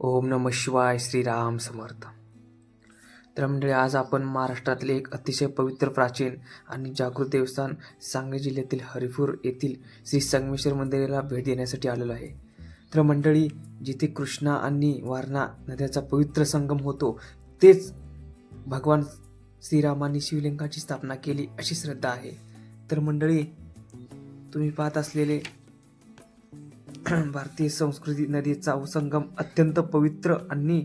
ओम नम शिवाय श्रीराम समर्थ. तर मंडळी आज आपण महाराष्ट्रातले एक अतिशय पवित्र प्राचीन आणि जागृत देवस्थान सांगली जिल्ह्यातील हरिपूर येथील श्री संगमेश्वर मंदिराला भेट देण्यासाठी आलेलो आहे. तर मंडळी जिथे कृष्णा आणि वारणा नद्याचा पवित्र संगम होतो तेच भगवान श्रीरामांनी शिवलिंगाची स्थापना केली अशी श्रद्धा आहे. तर मंडळी तुम्ही पाहत असलेले भारतीय संस्कृती नदीचा संगम अत्यंत पवित्र आणि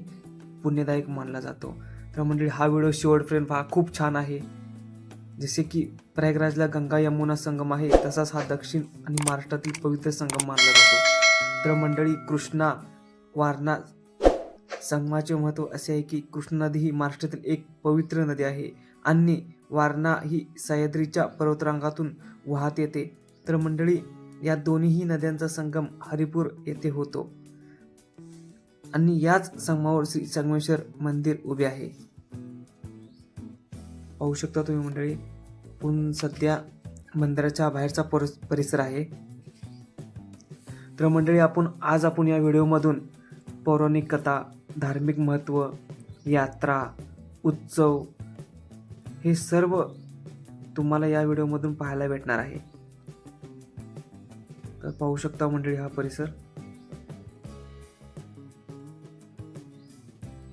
पुण्यदायक मानला जातो. तर मंडळी हा व्हिडिओ शेवटपर्यंत पहा. खूप छान आहे. जसे की प्रयागराजला गंगा यमुना संगम आहे तसाच हा दक्षिण आणि महाराष्ट्रातील पवित्र संगम मानला जातो. तर मंडळी कृष्णा वारणा संगमाचे महत्त्व असे आहे की कृष्णा नदी ही महाराष्ट्रातील एक पवित्र नदी आहे आणि वारणा ही सह्याद्रीच्या पर्वतरांगातून वाहत येते. तर मंडळी या दोन्हीही नद्यांचा संगम हरिपूर येथे होतो. आणि याच संगमावर श्री संगमेश्वर मंदिर उभे आहे. पाहू शकता तुम्ही मंडळी पण सध्या मंदिराच्या बाहेरचा परस परिसर आहे. तर मंडळी आपण आज आपण या व्हिडिओमधून पौराणिक कथा धार्मिक महत्त्व यात्रा उत्सव हे सर्व तुम्हाला या व्हिडिओमधून पाहायला भेटणार आहे. तर पाहू शकता मंडळी हा परिसर.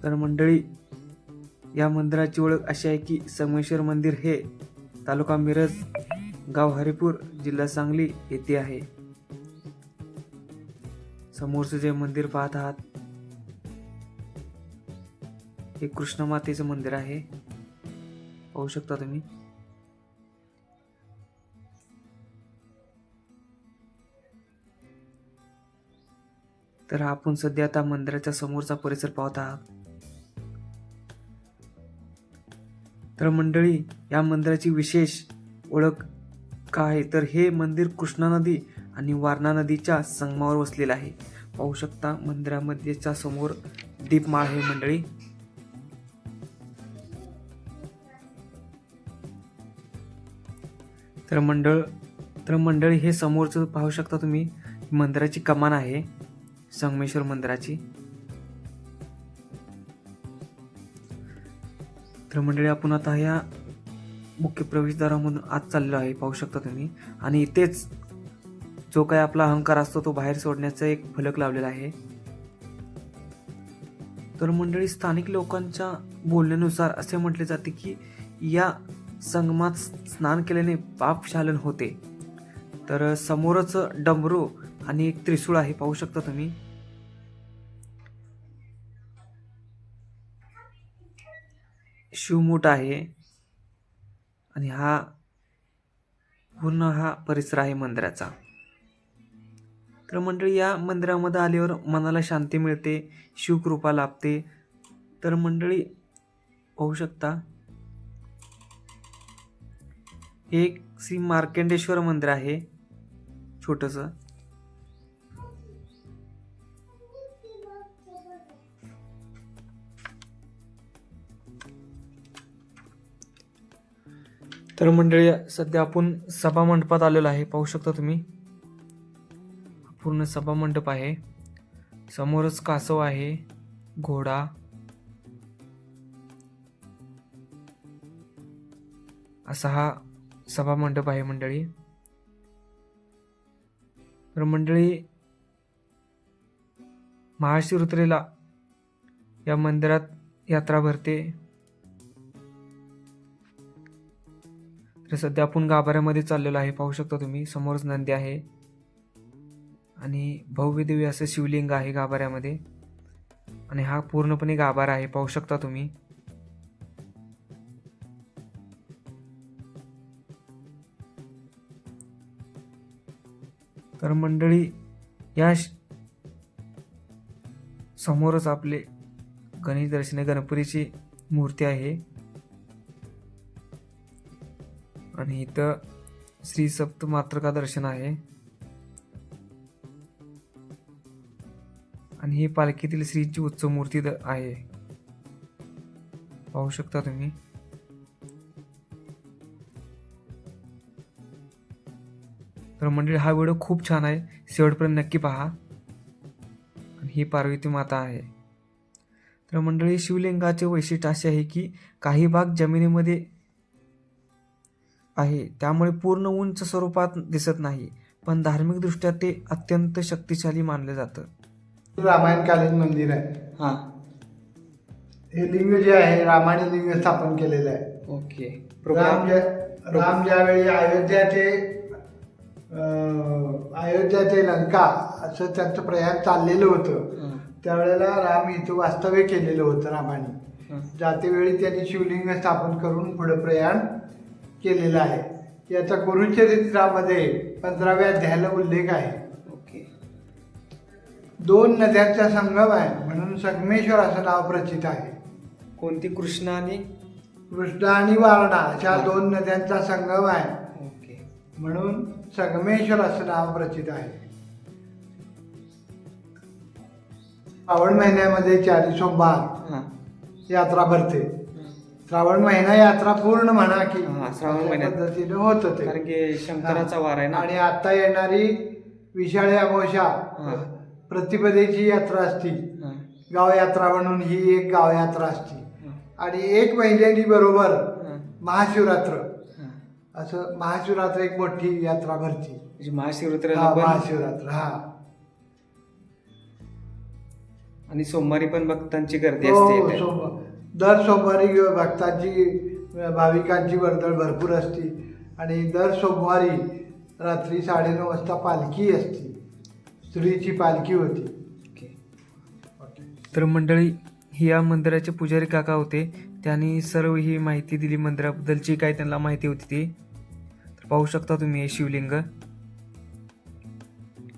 तर मंडळी या मंदिराची ओळख अशी आहे की संगमेश्वर मंदिर हे तालुका मिरज गाव हरिपूर जिल्हा सांगली येथे आहे. समोरचं जे मंदिर पाहत आहात हे कृष्णमातेचं मंदिर आहे. पाहू शकता तुम्ही. तर आपण सध्या आता मंदिराच्या समोरचा परिसर पाहत आहात. तर मंडळी या मंदिराची विशेष ओळख का आहे? तर हे मंदिर कृष्णा नदी आणि वारणा नदीच्या संगमावर वसलेलं आहे. पाहू शकता मंदिरामध्येच्या समोर दीपमाळ आहे मंडळी. तर मंडळ तर मंडळी हे समोरचं पाहू शकता तुम्ही मंदिराची कमान आहे. संगमेश्वर मंदिराची. तर मंडळी आपण आता या मुख्य प्रवेशद्वारामधून आत चाललेलो आहे पाहू शकता तुम्ही. आणि इथेच जो काही आपला अहंकार असतो तो बाहेर सोडण्याचा एक फलक लावलेला आहे. तर मंडळी स्थानिक लोकांच्या बोलण्यानुसार असे म्हटले जाते की या संगमात स्नान केल्याने पापशालन होते. तर समोरच डमरू आणि एक त्रिशूळ आहे पाहू शकता तुम्ही. शिवमूठ आहे. आणि हा पूर्ण हा परिसर आहे मंदिराचा. तर मंडळी या मंदिरामध्ये आल्यावर मनाला शांती मिळते शिवकृपा लाभते. तर मंडळी पाहू शकता एक श्री मार्कंडेश्वर मंदिर आहे छोटंसं. तर मंडळी सध्या आपण सभा मंडपात आलेलो आहे. पाहू शकता तुम्ही? पूर्ण सभा मंडप आहे. समोरच कासव आहे. घोडा. असा हा सभा मंडप आहे मंडळी. तर मंडळी महाशिवरात्रीला या मंदिरात यात्रा भरते. तर सध्या आपण गाभाऱ्यामध्ये चाललेलो आहे. पाहू शकता तुम्ही समोरच नंदी आहे. आणि भव्यदेवी असं शिवलिंग आहे गाभाऱ्यामध्ये. आणि हा पूर्णपणे गाभारा आहे पाहू शकता तुम्ही. तर मंडळी या श- समोरच आपले गणेश दर्शने गणपतीची मूर्ती आहे. आणि इथं श्री सप्त मात्रका दर्शन आहे. आणि ही पालखीतील श्रीची उत्सव मूर्ती द- आहे. पाहू शकता तुम्ही. तर मंडळी हा व्हिडिओ खूप छान आहे. शेवटपर्यंत नक्की पहा. आणि ही पार्वती माता आहे. तर मंडळी शिवलिंगाचे वैशिष्ट्य असे आहे की काही भाग जमिनीमध्ये आहे. त्यामुळे पूर्ण उंच स्वरूपात दिसत नाही पण धार्मिकदृष्ट्या ते अत्यंत शक्तिशाली मानलं जातं. रामायणकालीन मंदिर आहे. हां. हे लिंग जे आहे रामाने लिंग स्थापन केलेलं आहे. ओके. राम ज्या राम ज्यावेळी अयोध्या ते अं, अयोध्या ते लंका असं त्यांचं प्रयाण चाललेलं होतं त्यावेळेला राम इथं वास्तव्य केलेलं होतं रामाने जातेवेळी त्यांनी शिवलिंग स्थापन करून पुढं प्रयाण केलेलं आहे. याचा गुरुचरित्रामध्ये पंधराव्या अध्यायाला उल्लेख आहे. ओके. दोन नद्यांचा संगम आहे म्हणून संगमेश्वर असं नाव प्रचित आहे. कोणती? कृष्ण आणि? कृष्णा आणि वारणा अशा दोन नद्यांचा संगम आहे. ओके. म्हणून संगमेश्वर असं नाव प्रचित आहे. श्रावण महिन्यामध्ये चारी सोमवार हां. यात्रा भरते. श्रावण महिना यात्रा पूर्ण म्हणा की हा, श्रावण अशा महिन्यात. पद्धतीने होत ते. कारण की शंकराचा वार आहे ना. आणि आता येणारी विशाळी अमावस्या हा. प्रतिपदेची यात्रा असती. हां, गाव यात्रा म्हणून ही एक गाव यात्रा असती. हां, आणि एक महिन्यानी बरोबर हां, महाशिवरात्र. हां. असं महाशिवरात्र एक मोठी यात्रा भरती. म्हणजे महाशिवरात्रीला हा पण महाशिवरात्र हा. आणि सोमवारी पण भक्तांची गर्दी हो, असते इथे. सोम- दर सोमवारी भक्तांची भाविकांची वर्दळ भरपूर असती आणि दर सोमवारी रात्री साडेनऊ वाजता पालखी असती. स्त्रीची पालखी होती. तर मंडळी ही या मंदिराचे पुजारी काका होते. त्यांनी सर्व ही माहिती दिली मंदिराबद्दलची काय त्यांना माहिती होती ती. तर पाहू शकता तुम्ही हे शिवलिंग.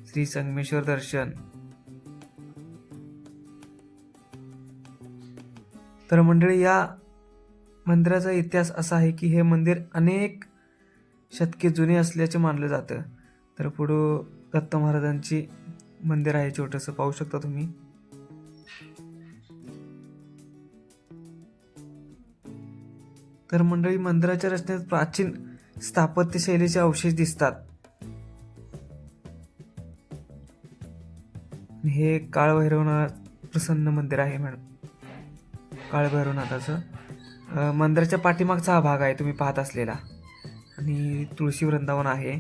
श्री संगमेश्वर दर्शन. तर मंडळी या मंदिराचा इतिहास असा आहे की हे मंदिर अनेक शतके जुने असल्याचे मानलं जातं. तर पुढं दत्त महाराजांची मंदिर आहे छोटंसं पाहू शकता तुम्ही. तर मंडळी मंदिराच्या रचनेत प्राचीन स्थापत्य शैलीचे अवशेष दिसतात. हे काळभैरवनाथ प्रसन्न मंदिर आहे मॅडम काळभैरवनाथाचं मंदिराच्या पाठीमागचा हा भाग आहे तुम्ही पाहत असलेला. आणि तुळशी वृंदावन आहे.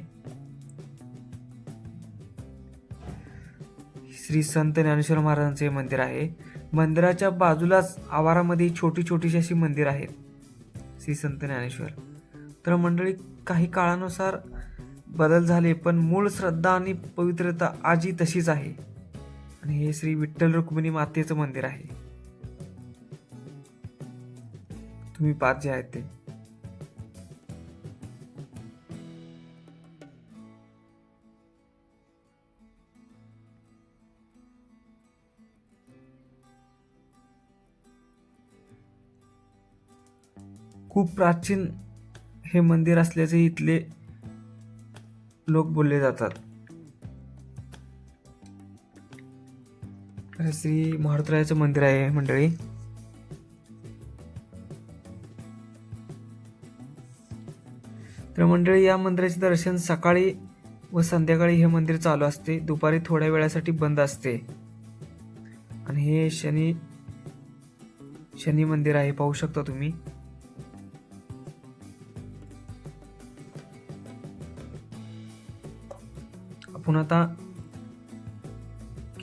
श्री संत ज्ञानेश्वर महाराजांचे हे मंदिर आहे. मंदिराच्या बाजूलाच आवारामध्ये छोटी छोटीशी अशी मंदिर आहेत श्री संत ज्ञानेश्वर. तर मंडळी काही काळानुसार बदल झाले पण मूळ श्रद्धा आणि पवित्रता आजी तशीच आहे. आणि हे श्री विठ्ठल रुक्मिणी मातेचं मंदिर आहे. तुम्ही पाच जे आहेत ते. खूप प्राचीन हे मंदिर असल्याचे इथले लोक बोलले जातात. श्री मारुतरायाचं मंदिर आहे मंडळी. तर मंडळी या मंदिराचे दर्शन सकाळी व संध्याकाळी हे मंदिर चालू असते. दुपारी थोड्या वेळासाठी बंद असते. आणि हे शनी शनी मंदिर आहे पाहू शकता तुम्ही. आपण आता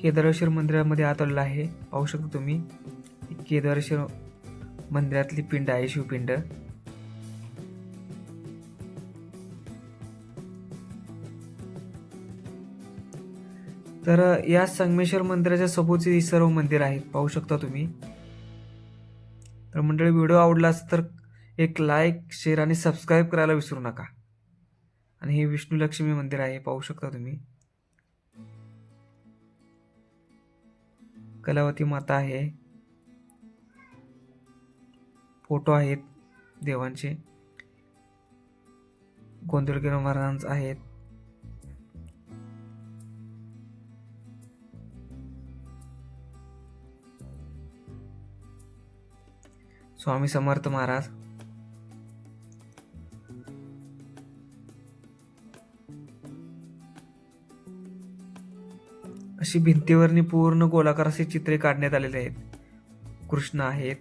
केदारेश्वर मंदिरामध्ये आत आलेलो आहे. पाहू शकता तुम्ही. केदारेश्वर मंदिरातली पिंड आहे शिवपिंड. तर या संगमेश्वर मंदिराच्या सभोवती ही सर्व मंदिर आहेत. पाहू शकता तुम्ही. तर मंडळी व्हिडिओ आवडला असेल तर एक लाईक शेअर आणि सबस्क्राईब करायला विसरू नका. आणि हे विष्णू लक्ष्मी मंदिर आहे पाहू शकता तुम्ही. कलावती माता आहे. फोटो आहेत देवांचे. गोंधळगिर महाराज आहेत. स्वामी समर्थ महाराज. अशी भिंतीवरनी पूर्ण गोलाकार असे चित्रे काढण्यात आलेले आहेत. कृष्ण आहेत.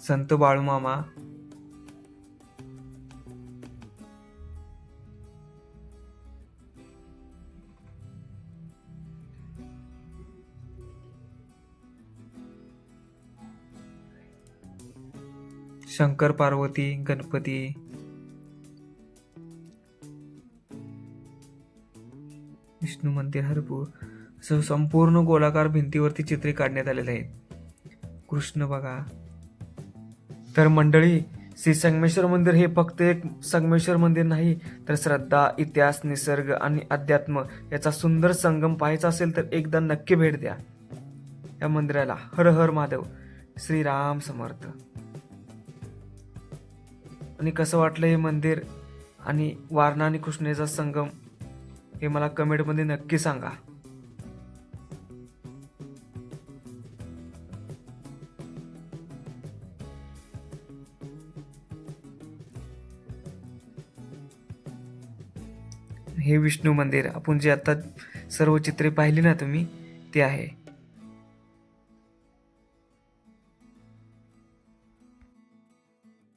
संत बाळूमामा शंकर पार्वती गणपती. विष्णू मंदिर हरपूर. असं संपूर्ण गोलाकार भिंतीवरती चित्रे काढण्यात आलेले आहेत. कृष्ण बघा. तर मंडळी श्री संगमेश्वर मंदिर हे फक्त एक संगमेश्वर मंदिर नाही तर श्रद्धा इतिहास निसर्ग आणि अध्यात्म याचा सुंदर संगम पाहायचा असेल तर एकदा नक्की भेट द्या. या मंदिराला हर हर महादेव. श्रीराम समर्थ. आणि कसं वाटलं हे मंदिर आणि वारणा आणि कृष्णेचा संगम हे मला कमेंटमध्ये नक्की सांगा. हे विष्णू मंदिर आपण जे आता सर्व चित्रे पाहिली ना तुम्ही ते आहे.